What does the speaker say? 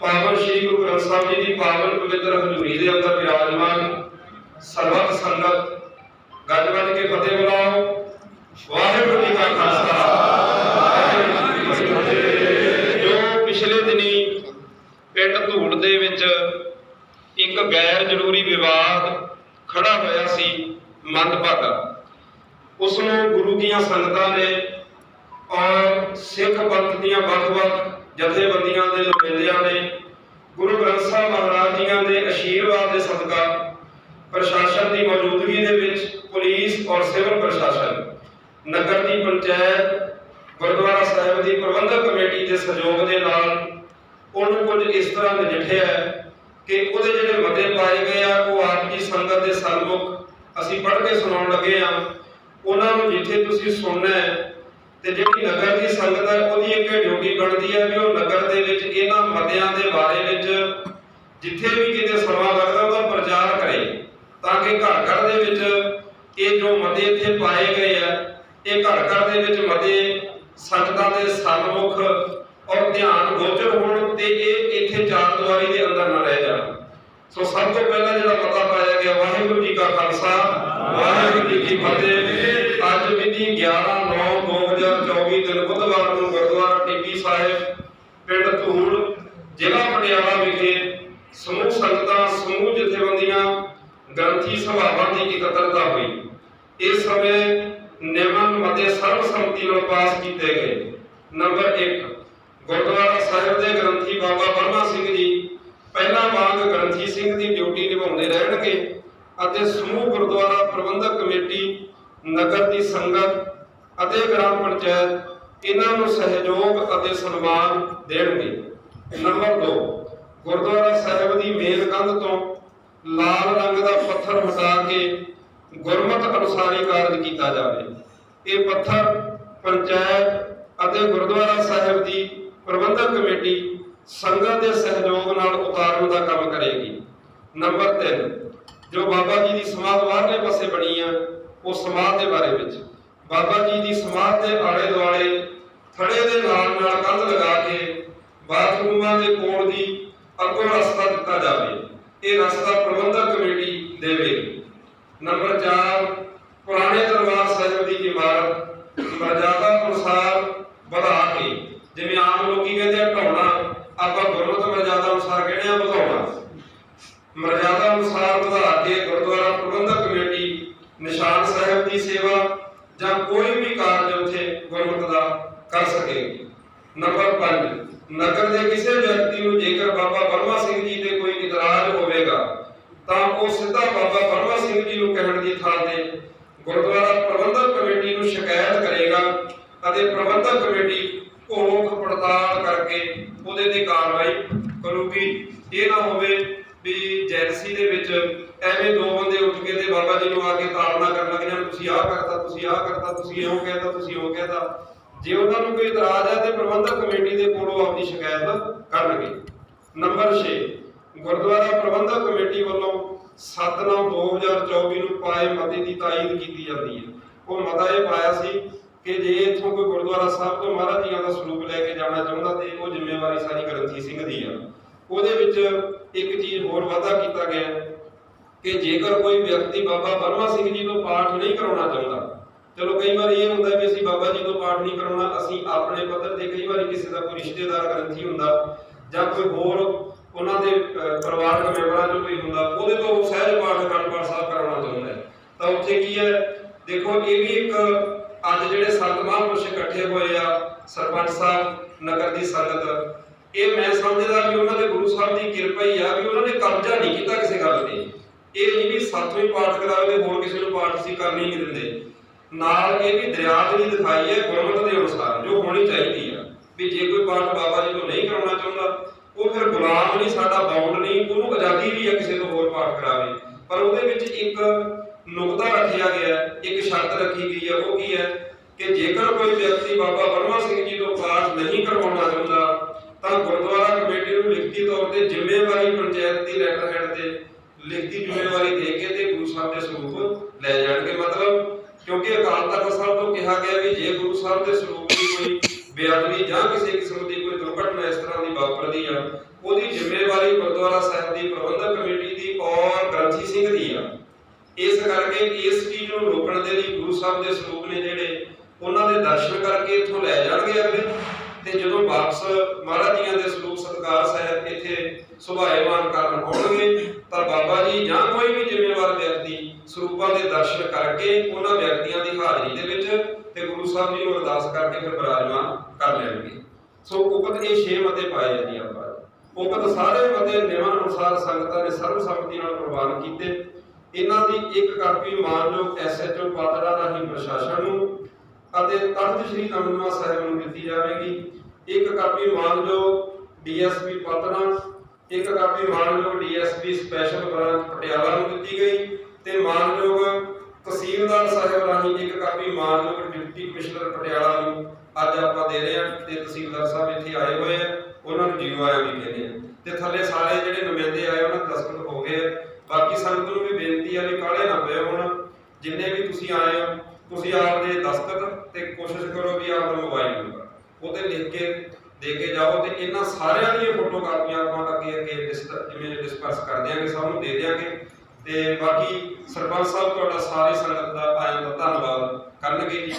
ਪਾਵਨ ਸ੍ਰੀ ਗੁਰੂ ਗ੍ਰੰਥ ਸਾਹਿਬ ਜੀ ਦੀ ਪਾਵਨ ਪਵਿੱਤਰ ਹਜ਼ੂਰੀ ਦੇ ਅੰਦਰ ਵਿਰਾਜਮਾਨ ਸਰਬੱਤ ਸੰਗਤ, ਗੱਜ ਵੱਜ ਕੇ ਫਤਿਹ ਬੁਲਾਓ। ਵਾਹਿਗੁਰੂ ਜੀ ਕਾ ਖਾਲਸਾ। ਜੋ ਪਿਛਲੇ ਦਿਨੀ ਪਿੰਡ ਧੂੜ ਦੇ ਵਿੱਚ ਇੱਕ ਗੈਰ ਜ਼ਰੂਰੀ ਵਿਵਾਦ ਖੜਾ ਹੋਇਆ ਸੀ ਮੰਦਭਾਗਾ ਉਸ ਨੂੰ ਗੁਰੂ ਦੀਆਂ ਸੰਗਤਾਂ ਨੇ ਔਰ ਸਿੱਖ ਪੰਥ ਦੀਆਂ ਵੱਖ-ਵੱਖ ਜਥੇਬੰਦੀਆਂ ਦੇ ਨੁਮਾਇੰਦਿਆਂ ਨੇ ਗੁਰੂ ਗ੍ਰੰਥ ਸਾਹਿਬ ਮਹਾਰਾਜ ਜੀਆਂ ਦੇ ਅਸ਼ੀਰਵਾਦ ਦੇ ਸਦਕਾ ਪ੍ਰਸ਼ਾਸਨ ਦੀ ਮੌਜੂਦਗੀ ਦੇ ਵਿੱਚ ਪੁਲਿਸ ਔਰ ਸਿਵਲ ਪ੍ਰਸ਼ਾਸਨ, ਨਗਰ ਦੀ ਪੰਚਾਇਤ, ਗੁਰਦੁਆਰਾ ਸਾਹਿਬ ਦੀ ਪ੍ਰਬੰਧਕ ਕਮੇਟੀ ਦੇ ਸਹਿਯੋਗ ਦੇ ਨਾਲ ਉਹਨੂੰ ਕੁਝ ਇਸ ਤਰ੍ਹਾਂ ਨਜਿੱਠਿਆ ਕਿ ਉਹਦੇ ਜਿਹੜੇ ਮਤੇ ਪਾਏ ਗਏ ਆ, ਉਹ ਆਪ ਜੀ ਸੰਗਤ ਦੇ ਸਨਮੁਖ ਅਸੀਂ ਪੜ੍ਹ ਕੇ ਸੁਣਾਉਣ ਲੱਗੇ ਆ ਉਹਨਾਂ ਨੂੰ ਜਿੱਥੇ ਤੁਸੀਂ ਸੁਣਨਾ ਹੈ ਤੇ ਜਿਹੜੀ ਨਗਰ ਦੀ ਸੰਗਤ ਹੈ, ਉਹਦੀ ਇੱਕ ਡਿਊਟੀ ਬਣਦੀ ਹੈ ਵੀ ਉਹ ਨਗਰ ਦੇ ਵਿੱਚ, ਇਹਨਾਂ ਮਤਿਆਂ ਦੇ ਬਾਰੇ ਵਿੱਚ ਜਿੱਥੇ ਵੀ ਕਿਤੇ ਸਮਾਂ ਲੱਗਦਾ, ਉਹਦਾ ਪ੍ਰਚਾਰ ਕਰੇ। ਤਾਂ ਕਿ ਘਰ ਘਰ ਦੇ ਵਿੱਚ ਇਹ ਜੋ ਮਤੇ ਇੱਥੇ ਪਾਏ ਗਏ ਆ, ਇਹ ਘਰ ਘਰ ਦੇ ਵਿੱਚ ਮਤੇ ਸੰਗਤਾਂ ਦੇ ਸਨਮੁਖ ਔਰ ਧਿਆਨ ਗੋਚਰ ਹੋਣ ਤੇ ਇਹ ਇੱਥੇ ਚਾਰ ਦੀਵਾਰੀ ਦੇ ਅੰਦਰ ਨਾ ਰਹਿ ਜਾਣ। ਸੋ ਸਭ ਤੋਂ ਪਹਿਲਾਂ ਜਿਹੜਾ ਮਤਾ ਪਾਇਆ ਗਿਆ, ਵਾਹਿਗੁਰੂ ਜੀ ਕਾ ਖਾਲਸਾ, ਵਾਹਿਗੁਰੂ ਜੀ ਕੀ ਫਤਿਹ। ਅੱਜ ਮਿਤੀ 11 9 2024 ਨੂੰ ਗੁਰਦੁਆਰਾ ਟਿੱਬੀ ਸਾਹਿਬ, ਪਿੰਡ ਧੂੜ, ਜ਼ਿਲ੍ਹਾ ਪਟਿਆਲਾ ਵਿਖੇ ਸਮੂਹ ਸੰਗਤਾਂ, ਸਮੂਹ ਜਥੇਬੰਦੀਆਂ, ਗ੍ਰੰਥੀ ਸਭਾਵਾਂ ਦੀ ਇਕੱਤਰਤਾ ਹੋਈ। ਇਸ ਸਮੇਂ ਨਿਯਮਨ ਮਤੇ ਸਰਬਸੰਮਤੀ ਨਾਲ ਪਾਸ ਕੀਤੇ ਗਏ। ਨੰਬਰ 1 ਗੁਰਦੁਆਰਾ ਸਾਹਿਬ ਦੇ ਗ੍ਰੰਥੀ ਬਾਬਾ ਬਰਮਾ ਸਿੰਘ ਜੀ ਪਹਿਲਾਂ ਵਾਂਗ ਗ੍ਰੰਥੀ ਸਿੰਘ ਦੀ ਡਿਊਟੀ ਨਿਭਾਉਂਦੇ ਰਹਿਣਗੇ ਅਤੇ ਸਮੂਹ ਗੁਰਦੁਆਰਾ ਪ੍ਰਬੰਧਕ ਕਮੇਟੀ ਨਗਰ ਦੀ ਸੰਗਤ ਅਤੇ ਗ੍ਰਾਮ ਪੰਚਾਇਤ ਇਹਨਾਂ ਨੂੰ ਸਹਿਯੋਗ ਅਤੇ ਸਨਮਾਨ ਦੇਣਗੇ। ਨੰਬਰ 2 ਗੁਰਦੁਆਰਾ ਸਾਹਿਬ ਦੀ ਮੇਨ ਕੰਧ ਤੋਂ ਲਾਲ ਰੰਗ ਦਾ ਪੱਥਰ ਹਟਾ ਕੇ ਗੁਰਮਤ ਅਨੁਸਾਰੀ ਕਾਰਜ ਕੀਤਾ ਜਾਵੇ। ਇਹ ਪੱਥਰ ਪੰਚਾਇਤ ਅਤੇ ਗੁਰਦੁਆਰਾ ਸਾਹਿਬ ਦੀ ਪ੍ਰਬੰਧਕ ਕਮੇਟੀ ਸੰਗਤ ਦੇ ਸਹਿਯੋਗ ਨਾਲ ਉਤਾਰਨ ਦਾ ਕੰਮ ਕਰੇਗੀ। ਨੰਬਰ 3 ਜੋ ਬਾਬਾ ਜੀ ਦੀ ਸਮਾਧ ਬਾਹਰਲੇ ਪਾਸੇ ਬਣੀ ਆ, ਉਹ ਸਮਾਧ ਦੇ ਬਾਰੇ ਵਿੱਚ। ਬਾਬਾ ਜੀ ਦੀ ਸਮਾਧ ਦੇ ਆਲੇ ਦੁਆਲੇ ਥੜੇ ਦੇ ਨਾਲ ਨਾਲ ਕੰਧ ਲਗਾ ਕੇ ਬਾਥਰੂਮਾਂ ਦੇ ਕੋਲ ਦੀ ਅੱਗੋਂ ਰਸਤਾ ਦਿੱਤਾ ਜਾਵੇ। ਇਹ ਰਸਤਾ ਪ੍ਰਬੰਧਕ ਕਮੇਟੀ ਦੇਵੇਗੀ ਨੰਬਰ 4 ਪੁਰਾਣੇ ਦਰਬਾਰ ਸਾਹਿਬ ਦੀ ਇਮਾਰਤ, ਮਰਜ਼ਾਦਾ ਅਨੁਸਾਰ ਵਧਾ ਕੇ, ਜਿਵੇਂ ਆਮ ਲੋਕੀ ਕਹਿੰਦੇ ਆ ਢਾਉਣਾ ਆਪਾਂ ਗੁਰਮਤਿ ਮਰਜ਼ਾਦਾ ਅਨੁਸਾਰ ਕਹਿੰਦੇ ਆ, ਵਧਾਉਣਾ। ਮਰਜ਼ਾਦਾ ਅਨੁਸਾਰ ਵਧਾ ਕੇ ਗੁਰਦੁਆਰਾ ਪ੍ਰਬੰਧਕ ਕਮੇਟੀ, ਨਿਸ਼ਾਨ ਸਾਹਿਬ ਦੀ ਸੇਵਾ ਜਾਂ ਕੋਈ ਵੀ ਕਾਰਜ ਉੱਥੇ ਗੁਰਮਤਿ ਦਾ ਕਰ ਸਕੇਗੀ ਨੰਬਰ 5 ਨਗਰ ਦੇ ਕਿਸੇ ਵਿਅਕਤੀ ਨੂੰ ਜੇਕਰ ਬਾਬਾ ਬਰਮਾ ਸਿੰਘ ਜੀ ਦੇ ਕੋਈ ਇਤਰਾਜ਼ ਹੋਵੇਗਾ, ਤਾਂ ਉਹ ਸਿੱਧਾ ਬਾਬਾ ਬਰਮਾ ਸਿੰਘ ਜੀ ਨੂੰ ਕਹਿਣ ਦੀ ਥਾਂ ਤੇ ਗੁਰਦੁਆਰਾ ਪ੍ਰਬੰਧਕ ਕਮੇਟੀ ਨੂੰ ਸ਼ਿਕਾਇਤ ਕਰੇਗਾ ਅਤੇ ਪ੍ਰਬੰਧਕ ਕਮੇਟੀ ਭੋਗ ਪੜਤਾਲ ਕਰਕੇ ਉਹਦੇ ਤੇ ਕਾਰਵਾਈ ਕਰੂਗੀ। ਇਹ ਨਾ ਹੋਵੇ ਵੀ ਜੈਲਸੀ ਦੇ ਵਿੱਚ ਐਵੇਂ ਦੋ ਬੰਦੇ ਉੱਠ ਕੇ ਤੇ ਬਾਬਾ ਜੀ ਨੂੰ ਆ ਕੇ ਤਾੜਨਾ ਕਰਨ ਲੱਗ ਜਾਣ, ਤੁਸੀਂ ਆਹ ਕਰਤਾ, ਤੁਸੀਂ ਆਹ ਕਰਤਾ, ਤੁਸੀਂ ਇਉਂ ਕਹਿਤਾ, ਤੁਸੀਂ ਉਹ ਕਹਿਤਾ। ਜੇ ਉਹਨਾਂ ਨੂੰ ਕੋਈ ਇਤਰਾਜ਼ ਹੈ ਤੇ ਪ੍ਰਬੰਧਕ ਕਮੇਟੀ ਦੇ ਕੋਲੋਂ ਆਪਣੀ ਸ਼ਿਕਾਇਤ ਕਰਨਗੇ। ਨੰਬਰ 6 ਗੁਰਦੁਆਰਾ ਪ੍ਰਬੰਧਕ ਕਮੇਟੀ ਵੱਲੋਂ 7/9/2024 ਨੂੰ ਪਾਏ ਮਤੇ ਦੀ ਤਾਇਦ ਕੀਤੀ ਜਾਂਦੀ ਹੈ। ਉਹ ਮਤਾ ਇਹ ਪਾਇਆ ਸੀ ਕਿ ਜੇ ਇੱਥੋਂ ਕੋਈ ਗੁਰਦੁਆਰਾ ਸਾਹਿਬ ਤੋਂ ਮਹਾਰਾਜ ਜੀਆਂ ਦਾ ਸਰੂਪ ਲੈ ਕੇ ਜਾਣਾ ਚਾਹੁੰਦਾ ਤੇ ਉਹ ਜ਼ਿੰਮੇਵਾਰੀ ਸਾਰੀ ਗ੍ਰੰਥੀ ਸਿੰਘ ਦੀ ਆ। ਉਹਦੇ ਵਿੱਚ ਇੱਕ ਚੀਜ਼ ਹੋਰ ਵਾਅਦਾ ਕੀਤਾ ਗਿਆ ਕਿ ਜੇਕਰ ਕੋਈ ਵਿਅਕਤੀ ਬਾਬਾ ਬਰਮਾ ਸਿੰਘ ਜੀ ਤੋਂ ਪਾਠ ਨਹੀਂ ਕਰਾਉਣਾ ਚਾਹੁੰਦਾ ਚਲੋ ਕਈ ਵਾਰ ਇਹ ਹੁੰਦਾ ਵੀ ਅਸੀਂ ਬਾਬਾ ਜੀ ਤੋਂ ਪਾਠ ਨਹੀਂ ਕਰਾਉਣਾ, ਅਸੀਂ ਆਪਣੇ ਪੱਧਰ ਤੇ ਕਈ ਵਾਰੀ ਕਿਸੇ ਦਾ ਕੋਈ ਰਿਸ਼ਤੇਦਾਰ ਗ੍ਰੰਥੀ ਹੁੰਦਾ ਜਾਂ ਕੋਈ ਹੋਰ ਉਹਨਾਂ ਦੇ ਪਰਿਵਾਰਕ ਮੈਂਬਰਾਂ ਚੋਂ ਕੋਈ ਹੁੰਦਾ, ਉਹਦੇ ਤੋਂ ਸਹਿਜ ਪਾਠ ਅਖੰਡ ਸਾਹਿਬ ਕਰਾਉਣਾ ਚਾਹੁੰਦਾ ਹੈ। ਤਾਂ ਉੱਥੇ ਕੀ ਹੈ, ਦੇਖੋ ਇਹ ਵੀ ਇੱਕ ਅੱਜ ਜਿਹੜੇ ਸੰਤ ਮਹਾਂਪੁਰਸ਼ ਇਕੱਠੇ ਹੋਏ ਆ, ਸਰਪੰਚ ਸਾਹਿਬ, ਨਗਰ ਦੀ ਸੰਗਤ, ਇਹ ਮੈਂ ਸਮਝਦਾ ਵੀ ਉਹਨਾਂ ਦੇ ਗੁਰੂ ਸਾਹਿਬ ਦੀ ਕਿਰਪਾ ਹੀ ਆ ਵੀ ਉਹਨਾਂ ਨੇ ਕਬਜ਼ਾ ਨਹੀਂ ਕੀਤਾ ਕਿਸੇ ਗੱਲ ਤੇ। ਇਹ ਨਹੀਂ ਵੀ ਸਾਥੋਂ ਪਾਠ ਕਰਾਵੇ ਤੇ ਹੋਰ ਕਿਸੇ ਨੂੰ ਪਾਠ ਅਸੀਂ ਕਰਨੀ ਨਹੀਂ ਦਿੰਦੇ। ਨਾਲ ਇਹ ਵੀ ਦਰਿਆਦਰੀ ਦਿਖਾਈ ਹੈ ਗੁਰਮਤਿ ਦੇ ਅਨੁਸਾਰ, ਜੋ ਹੋਣੀ ਚਾਹੀਦੀ ਆ। ਵੀ ਜੇ ਕੋਈ ਪਾਠ ਬਾਬਾ ਜੀ ਤੋਂ ਨਹੀਂ ਕਰਾਉਣਾ ਚਾਹੁੰਦਾ, ਉਹ ਫਿਰ ਗੁਲਾਮ ਨਹੀਂ, ਸਾਡਾ ਬਾਉਂਡ ਨਹੀਂ, ਉਹਨੂੰ ਆਜ਼ਾਦੀ ਵੀ ਹੈ ਕਿਸੇ ਤੋਂ ਹੋਰ ਪਾਠ ਕਰਾਵੇ। ਪਰ ਉਹਦੇ ਵਿੱਚ ਇੱਕ ਨੁਕਤਾ ਰੱਖਿਆ ਗਿਆ, ਇੱਕ ਸ਼ਰਤ ਰੱਖੀ ਗਈ ਹੈ ਉਹ ਕੀ ਹੈ ਕਿ ਜੇਕਰ ਕੋਈ ਵਿਅਕਤੀ ਬਾਬਾ ਬਰਮਾ ਸਿੰਘ ਜੀ ਤੋਂ ਪਾਠ ਨਹੀਂ ਕਰਵਾਉਣਾ ਚਾਹੁੰਦਾ, ਤਾਂ ਗੁਰਦੁਆਰਾ ਕਮੇਟੀ ਨੂੰ ਲਿਖਤੀ ਤੌਰ ਤੇ ਜ਼ਿੰਮੇਵਾਰੀ ਪੰਚਾਇਤ ਦੀ ਲੈਟਰ ਹੈਡ ਤੇ ਲਿਖਤੀ ਜ਼ਿੰਮੇਵਾਰੀ ਦੇ ਕੇ ਤੇ ਗੁਰੂ ਸਾਹਿਬ ਦੇ ਸਰੂਪ ਲੈ ਜਾਣਗੇ। ਮਤਲਬ ਕਿਉਂਕਿ ਅਕਾਲ ਤਖਤ ਸਾਹਿਬ ਤੋਂ ਕਿਹਾ ਗਿਆ ਵੀ ਜੇ ਗੁਰੂ ਸਾਹਿਬ ਦੇ ਸਰੂਪ ਦੀ ਕੋਈ ਬੇਅਦਬੀ ਜਾਂ ਕਿਸੇ ਕਿਸਮ ਦੀ ਕੋਈ ਦੁਰਘਟਨਾ ਇਸ ਤਰ੍ਹਾਂ ਦੀ ਵਾਪਰਦੀ ਆ, ਉਹਦੀ ਜ਼ਿੰਮੇਵਾਰੀ ਗੁਰਦੁਆਰਾ ਸਾਹਿਬ ਦੀ ਪ੍ਰਬੰਧਕ ਕਮੇਟੀ ਦੀ ਔਰ ਗ੍ਰੰਥੀ ਸਿੰਘ ਦੀ ਆ। ਇਸ ਕਰਕੇ ਇਸ ਚੀਜ਼ ਨੂੰ ਰੋਕਣ ਦੇ ਲਈ ਗੁਰੂ ਸਾਹਿਬ ਦੇ ਸਰੂਪ ਨੇ ਜਿਹੜੇ, ਉਹਨਾਂ ਦੇ ਦਰਸ਼ਨ ਕਰਕੇ ਇੱਥੋਂ ਲੈ ਜਾਣਗੇ ਅਗਲੇ। ਤੇ ਜਦੋਂ ਵਾਪਸ ਮਹਾਰਾਜ ਜੀਆਂ ਦੇ ਸਰੂਪ ਸਤਕਾਰ ਸਾਹਿਬ ਇੱਥੇ ਸੁਭਾਏਮਾਨ ਕਰਨ ਆਉਣਗੇ, ਤਾਂ ਬਾਬਾ ਜੀ ਜਾਂ ਕੋਈ ਵੀ ਜ਼ਿੰਮੇਵਾਰ ਸਰੂਪਾਂ ਦੇ ਦਰਸ਼ਨ ਕਰਕੇ ਉਹਨਾਂ ਵਿਅਕਤੀਆਂ ਦੀ ਹਾਜ਼ਰੀ ਦੇ ਵਿੱਚ ਤੇ ਗੁਰੂ ਸਾਹਿਬ ਜੀ ਨੂੰ ਅਰਦਾਸ ਕਰਕੇ ਫਿਰ ਬਿਰਾਜਮਾਨ ਕਰ ਲੈਣਗੇ। ਸੋ ਉਪਤ ਇਹ ਛੇ ਮਤੇ ਪਾਏ ਜਾਂਦੇ ਆਪਾਂ। ਉਪਤ ਸਾਰੇ ਮਤੇ ਨਿਯਮਾਂ ਅਨੁਸਾਰ ਸੰਗਤਾਂ ਨੇ ਸਰਬਸੰਮਤੀ ਨਾਲ ਪ੍ਰਵਾਨ ਕੀਤੇ। ਇਹਨਾਂ ਦੀ ਇੱਕ ਕਾਪੀ ਮਾਨਯੋਗ ਐਸਐਚਓ ਪਾਤੜਾ ਰਾਹੀਂ ਪ੍ਰਸ਼ਾਸਨ ਨੂੰ ਅਤੇ ਤਖਤ ਸ੍ਰੀ ਦਮਦਮਾ ਸਾਹਿਬ ਨੂੰ ਦਿੱਤੀ ਜਾਵੇਗੀ। ਇੱਕ ਕਾਪੀ ਮਾਨਯੋਗ ਡੀਐਸਪੀ ਪਾਤੜਾ ਇੱਕ ਕਾਪੀ ਮਾਨਯੋਗ ਡੀਐਸਪੀ ਸਪੈਸ਼ਲ ਬ੍ਰਾਂਚ ਪਟਿਆਲਾ ਨੂੰ ਦਿੱਤੀ ਗਈ ਤੇ ਮਾਨਯੋਗ ਤਹਿਸੀਲਦਾਰ ਸਾਹਿਬ ਰਾਹੀਂ ਇੱਕ ਕਾਪੀ ਮਾਨਯੋਗ ਡਿਪਟੀ ਕਮਿਸ਼ਨਰ ਪਟਿਆਲਾ ਨੂੰ ਅੱਜ ਆਪਾਂ ਦੇ ਰਹੇ ਹਾਂ ਤੇ ਤਹਿਸੀਲਦਾਰ ਸਾਹਿਬ ਇੱਥੇ ਆਏ ਹੋਏ ਆ ਉਹਨਾਂ ਨੂੰ ਜੀਓ ਆਇਆ ਵੀ ਕਹਿੰਦੇ ਆ ਤੇ ਥੱਲੇ ਸਾਰੇ ਜਿਹੜੇ ਨੁਮਾਇੰਦੇ ਆਏ ਉਹਨਾਂ ਦਸਤਖਤ ਹੋ ਗਏ ਬਾਕੀ ਸੰਗਤ ਨੂੰ ਵੀ ਬੇਨਤੀ ਆ ਵੀ ਕਾਲੇ ਨਾ ਪਏ ਹੁਣ। ਜਿੰਨੇ ਵੀ ਤੁਸੀਂ ਆਏ ਹੋ, ਤੁਸੀਂ ਆਪਦੇ ਦਸਤਖਤ ਤੇ ਕੋਸ਼ਿਸ਼ ਕਰੋ ਵੀ ਆਪਦਾ ਮੋਬਾਈਲ ਨੰਬਰ ਉਹਤੇ ਲਿਖ ਕੇ ਦੇ ਕੇ ਜਾਓ ਤੇ ਇਹਨਾਂ ਸਾਰਿਆਂ ਦੀਆਂ ਫੋਟੋ ਕਾਪੀਆਂ ਆਪਾਂ ਅੱਗੇ ਅੱਗੇ ਜਿਵੇਂ ਡਿਸਕਸ ਕਰ ਦਿਆਂਗੇ ਸਭ ਨੂੰ ਦੇ ਦਿਆਂਗੇ। ਤੇ ਬਾਕੀ ਸਰਪੰਚ ਸਾਹਿਬ, ਤੁਹਾਡਾ ਸਾਰੀ ਸੰਗਤ ਦਾ ਆਇਆਂ ਦਾ ਧੰਨਵਾਦ ਕਰਨਗੇ ਜੀ।